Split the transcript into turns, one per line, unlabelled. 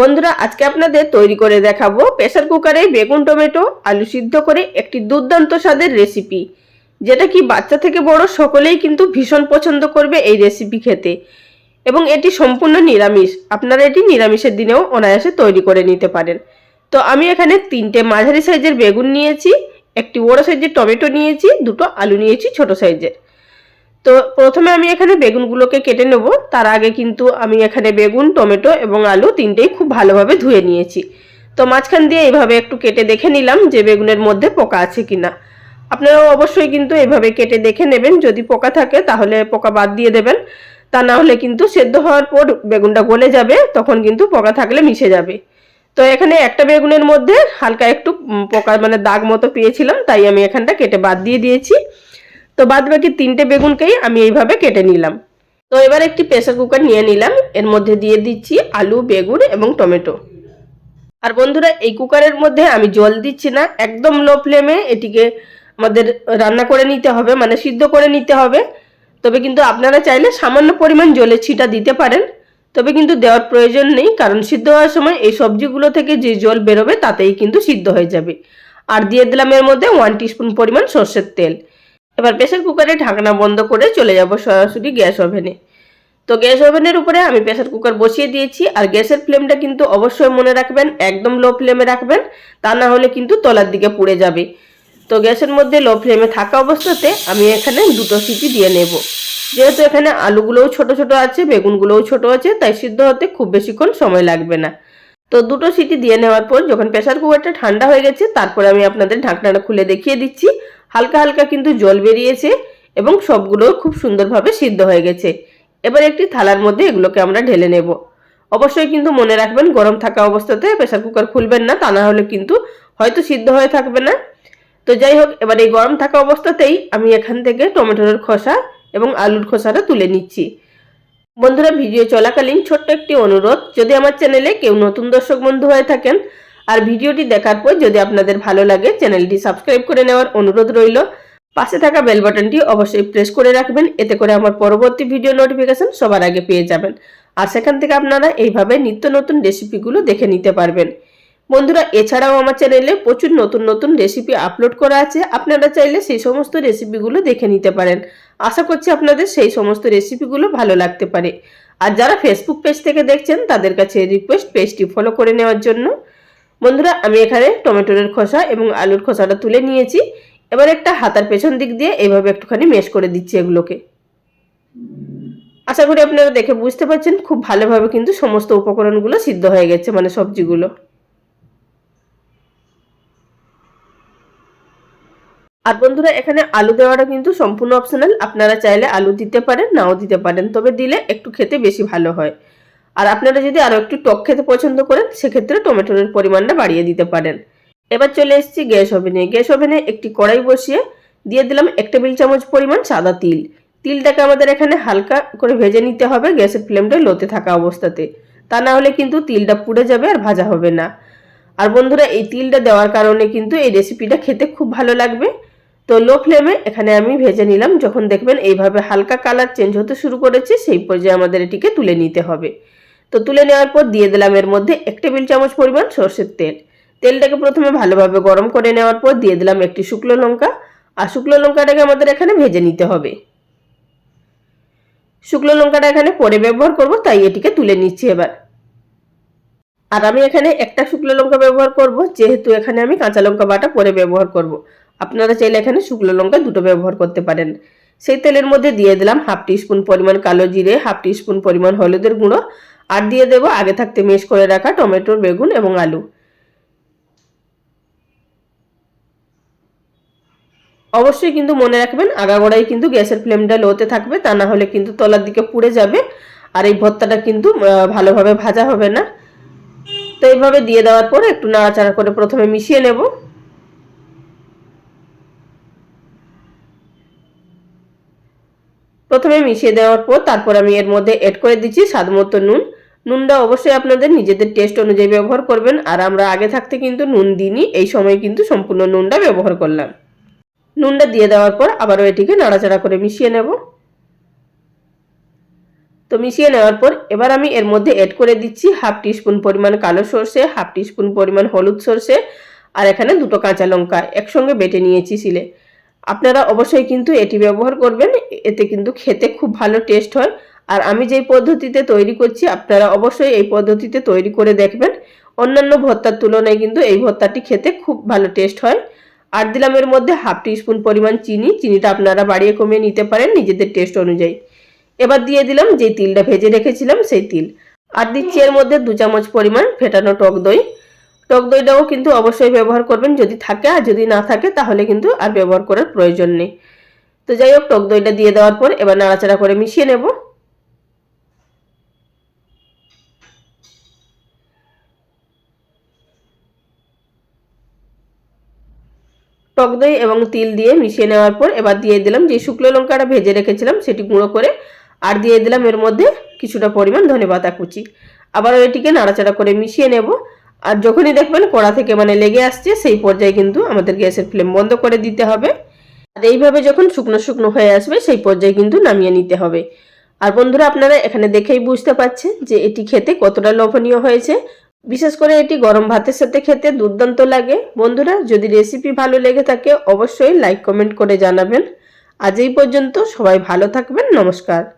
বন্ধুরা, আজকে আপনাদের তৈরি করে দেখাবো প্রেসার কুকারে বেগুন, টমেটো, আলু সিদ্ধ করে একটি দুর্দান্ত স্বাদের রেসিপি যেটা কি বাচ্চা থেকে বড় সকলেই কিন্তু ভীষণ পছন্দ করবে এই রেসিপি খেতে। এবং এটি সম্পূর্ণ নিরামিষ। আপনারা এটি নিরামিষের দিনেও অনায়াসে তৈরি করে নিতে পারেন। তো আমি এখানে তিনটে মাঝারি সাইজের বেগুন নিয়েছি, একটি বড় সাইজের টমেটো নিয়েছি, দুটো আলু নিয়েছি ছোট সাইজের। তো প্রথমে আমি এখানে বেগুনগুলোকে কেটে নেব। তার আগে কিন্তু আমি এখানে বেগুন, টমেটো এবং আলু তিনটেই খুব ভালোভাবে ধুয়ে নিয়েছি। তো মাঝখান দিয়ে এইভাবে একটু কেটে দেখে নিলাম যে বেগুনের মধ্যে পোকা আছে কিনা। আপনারাও অবশ্যই কিন্তু এইভাবে কেটে দেখে নেবেন। যদি পোকা থাকে তাহলে পোকা বাদ দিয়ে দেবেন। তা না হলে কিন্তু সেদ্ধ হওয়ার পর বেগুনটা গলে যাবে, তখন কিন্তু পোকা থাকলে মিশে যাবে। তো এখানে একটা বেগুনের মধ্যে হালকা একটু পোকা মানে দাগ মতো পেয়েছিলাম, তাই আমি এখানটা কেটে বাদ দিয়ে দিয়েছি। তো বাদ বাকি তিনটে বেগুনকেই আমি এইভাবে কেটে নিলাম। তো এবার একটি প্রেসার কুকার নিয়ে নিলাম। এর মধ্যে দিয়ে দিচ্ছি আলু, বেগুন এবং টমেটো। আর বন্ধুরা, এই কুকারের মধ্যে আমি জল দিচ্ছি না। একদম লো ফ্লেমে এটিকে আমাদের রান্না করে নিতে হবে মানে সিদ্ধ করে নিতে হবে। তবে কিন্তু আপনারা চাইলে সামান্য পরিমাণ জলের ছিটা দিতে পারেন। তবে কিন্তু দেওয়ার প্রয়োজন নেই, কারণ সিদ্ধ হওয়ার সময় এই সবজিগুলো থেকে যে জল বেরোবে তাতেই কিন্তু সিদ্ধ হয়ে যাবে। আর দিয়ে দিলাম এর মধ্যে ওয়ান টিস্পুন পরিমাণ সর্ষের তেল। এবার প্রেসার কুকারে ঢাকনা বন্ধ করে চলে যাব সরাসরি গ্যাস ওভেনে তো গ্যাস ওভেনের উপরে আমি প্রেসার কুকার বসিয়ে দিয়েছি আর গ্যাসের ফ্লেমটা কিন্তু অবশ্যই মনে রাখবেন, একদম লো ফ্লেমে রাখবেন, তা না হলে কিন্তু তলার দিকে পুড়ে যাবে। তো গ্যাসের মধ্যে লো ফ্লেমে থাকা অবস্থাতে আমি এখানে দুটো সিটি দিয়ে নেব। যেহেতু এখানে আলুগুলোও ছোট ছোট আছে, বেগুনগুলোও ছোট আছে, তাই সিদ্ধ হতে খুব বেশিক্ষণ সময় লাগবে না। তো দুটো সিটি দিয়ে নেওয়ার পর যখন প্রেসার কুকারটা ঠান্ডা হয়ে গেছে, তারপরে আমি আপনাদের ঢাকনাটা খুলে দেখিয়ে দিচ্ছি। হালকা হালকা কিন্তু জল বেরিয়েছে এবং সবগুলো খুব সুন্দরভাবে সিদ্ধ হয়ে গেছে। এবার একটি থালার মধ্যে এগুলোকে আমরা ঢেলে নেব। অবশ্যই কিন্তু মনে রাখবেন, গরম থাকা অবস্থাতে প্রেসার কুকার খুলবেন না, তা না হলে কিন্তু হয়তো সিদ্ধ হয়ে থাকবে না। তো যাই হোক, এবার এই গরম থাকা অবস্থাতেই আমি এখান থেকে টমেটোর খোসা এবং আলুর খোসাটা তুলে নিচ্ছি। বন্ধুরা, ভিডিও চলাকালীন ছোট্ট একটি অনুরোধ, যদি আমার চ্যানেলে কেউ নতুন দর্শক বন্ধু হয়ে থাকেন আর ভিডিওটি দেখার পর যদি আপনাদের ভালো লাগে, চ্যানেলটি সাবস্ক্রাইব করে নেওয়ার অনুরোধ রইল। পাশে থাকা বেল বাটনটি অবশ্যই প্রেস করে রাখবেন, এতে করে আমার পরবর্তী ভিডিও নোটিফিকেশন সবার আগে পেয়ে যাবেন। আর সেখান থেকে আপনারা এইভাবে নিত্য নতুন রেসিপিগুলো দেখে নিতে পারবেন। বন্ধুরা, এছাড়াও আমার চ্যানেলে প্রচুর নতুন নতুন রেসিপি আপলোড করা আছে। আপনারা চাইলে সেই সমস্ত রেসিপিগুলো দেখে নিতে পারেন। আশা করছি আপনাদের সেই সমস্ত রেসিপিগুলো ভালো লাগতে পারে। আর যারা ফেসবুক পেজ থেকে দেখছেন, তাদের কাছে রিকোয়েস্ট পেজটি ফলো করে নেওয়ার জন্য। বন্ধুরা, আমি এখানে টমেটোর খোসা এবং আলুর খোসাটা তুলে নিয়েছি। এবার একটা হাতার পেছন দিক দিয়ে এইভাবে একটুখানি মেশ করে দিচ্ছি এগুলোকে। আশা করি আপনারা দেখে বুঝতে পারছেন, খুব ভালোভাবে কিন্তু সমস্ত উপকরণগুলো সিদ্ধ হয়ে গেছে মানে সবজিগুলো। আর বন্ধুরা, এখানে আলু দেওয়াটা কিন্তু সম্পূর্ণ অপশনাল আপনারা চাইলে আলু দিতে পারেন, নাও দিতে পারেন, তবে দিলে একটু খেতে বেশি ভালো হয়। আর আপনারা যদি আরও একটু টক খেতে পছন্দ করেন, সেক্ষেত্রে টমেটোর পরিমাণটা বাড়িয়ে দিতে পারেন। এবার চলে এসেছি গ্যাস ওভেনে। গ্যাস ওভেনে একটি কড়াই বসিয়ে দিয়ে দিলাম এক টেবিল চামচ পরিমাণ সাদা তিল। তিলটাকে আমাদের এখানে হালকা করে ভেজে নিতে হবে গ্যাসের ফ্লেমটা লোতে থাকা অবস্থাতে। তা না হলে কিন্তু তিলটা পুড়ে যাবে আর ভাজা হবে না। আর বন্ধুরা, এই তিলটা দেওয়ার কারণে কিন্তু এই রেসিপিটা খেতে খুব ভালো লাগবে। তো লো ফ্লেমে এখানে আমি ভেজে নিলাম। যখন দেখবেন এইভাবে হালকা কালার চেঞ্জ হতে শুরু করেছে, সেই পর্যায়ে আমাদের এটিকে তুলে নিতে হবে। তো তুলে নেওয়ার পর দিয়ে দিলাম এর মধ্যে এক টেবিল চামচ পরিমাণ সর্ষের তেল। তেলটাকে প্রথমে ভালোভাবে গরম করে নেওয়ার পর দিয়ে দিলাম একটি শুকনো লঙ্কা। আর শুকনো লঙ্কাটাকে আমাদের এখানে ভেজে নিতে হবে। শুকনো লঙ্কাটা এখানে পরে ব্যবহার করব, তাই এটিকে তুলে নিচ্ছি এবার। আর আমি এখানে একটা শুকনো লঙ্কা ব্যবহার করব, যেহেতু এখানে আমি কাঁচা লঙ্কা বাটা পরে ব্যবহার করব। আপনারা চাইলে এখানে শুকনো লঙ্কা দুটো ব্যবহার করতে পারেন। সেই তেলের মধ্যে দিয়ে দিলাম হাফ টিস্পুন পরিমাণ কালো জিরে, হাফ টিস্পুন পরিমাণ হলুদের গুঁড়ো আর দিয়ে দেবো আগে থাকতে মেশ করে রাখা টমেটো বেগুন এবং আলু। অবশ্যই কিন্তু মনে রাখবেন, আগাগোড়াই কিন্তু গ্যাসের ফ্লেমটা লোতে থাকবে, তা না হলে কিন্তু তলার দিকে পুড়ে যাবে আর এই ভর্তাটা কিন্তু ভালোভাবে ভাজা হবে না। তো এইভাবে দিয়ে দেওয়ার পর একটু নাড়াচাড়া করে প্রথমে মিশিয়ে নেব। প্রথমে মিশিয়ে দেওয়ার পর তারপর আমি এর মধ্যে এড করে দিচ্ছি স্বাদ মতো নুন। নুনটা অবশ্যই আপনাদের নিজেদের টেস্ট অনুযায়ী ব্যবহার করবেন। আর আমরা আগে থাকতে কিন্তু নুন দিইনি, এই সময় কিন্তু সম্পূর্ণ নুনটা ব্যবহার করলাম। নুনটা দিয়ে দেওয়ার পর আবারও এটিকে নাড়াচাড়া করে মিশিয়ে নেব। তো মিশিয়ে নেওয়ার পর এবার আমি এর মধ্যে অ্যাড করে দিচ্ছি হাফ টিস্পুন পরিমাণ কালো সর্ষে, হাফ টিস্পুন পরিমাণ হলুদ সর্ষে, আর এখানে দুটো কাঁচা লঙ্কা একসঙ্গে বেটে নিয়েছি শিলে। আপনারা অবশ্যই কিন্তু এটি ব্যবহার করবেন, এতে কিন্তু খেতে খুব ভালো টেস্ট হয়। আর আমি যেই পদ্ধতিতে তৈরি করছি, আপনারা অবশ্যই এই পদ্ধতিতে তৈরি করে দেখবেন। অন্যান্য ভর্তার তুলনায় কিন্তু এই ভর্তাটি খেতে খুব ভালো টেস্ট হয়। আর দিলাম এর মধ্যে হাফ টিস্পুন পরিমাণ চিনি, চিনিটা আপনারা বাড়িয়ে কমিয়ে নিতে পারেন নিজেদের টেস্ট অনুযায়ী। এবার দিয়ে দিলাম যে তিলটা ভেজে রেখেছিলাম সেই তিল। আর দিচ্ছি এর মধ্যে দু চামচ পরিমাণ ফেটানো টক দই। টক দইটাও কিন্তু অবশ্যই ব্যবহার করবেন যদি থাকে, আর যদি না থাকে তাহলে কিন্তু আর ব্যবহার করার প্রয়োজন নেই। তো যাই হোক টক দইটা দিয়ে দেওয়ার পর এবার নাড়াচাড়া করে মিশিয়ে নেব। টক দই এবং তিল দিয়ে মিশিয়ে নেওয়ার পর এবার দিয়ে দিলাম যে শুকনো লঙ্কাটা ভেজে রেখেছিলাম সেটি গুঁড়ো করে, আর দিয়ে দিলাম এর মধ্যে কিছুটা পরিমাণ ধনে পাতা কুচি। আবারও এটিকে নাড়াচাড়া করে মিশিয়ে নেব। আর যখনই দেখবেন কড়া থেকে মানে লেগে আসছে, সেই পর্যায়ে কিন্তু আমাদের গ্যাসের ফ্লেম বন্ধ করে দিতে হবে। আর এইভাবে যখন শুকনো শুকনো হয়ে আসবে, সেই পর্যায়ে কিন্তু নামিয়ে নিতে হবে। আর বন্ধুরা, আপনারা এখানে দেখেই বুঝতে পারছেন যে এটি খেতে কতটা লোভনীয় হয়েছে। বিশেষ করে এটি গরম ভাতের সাথে খেতে দুর্দান্ত লাগে। বন্ধুরা, যদি রেসিপি ভালো লেগে থাকে, অবশ্যই লাইক, কমেন্ট করে জানাবেন। আজ এই পর্যন্ত সবাই ভালো থাকবেন। নমস্কার।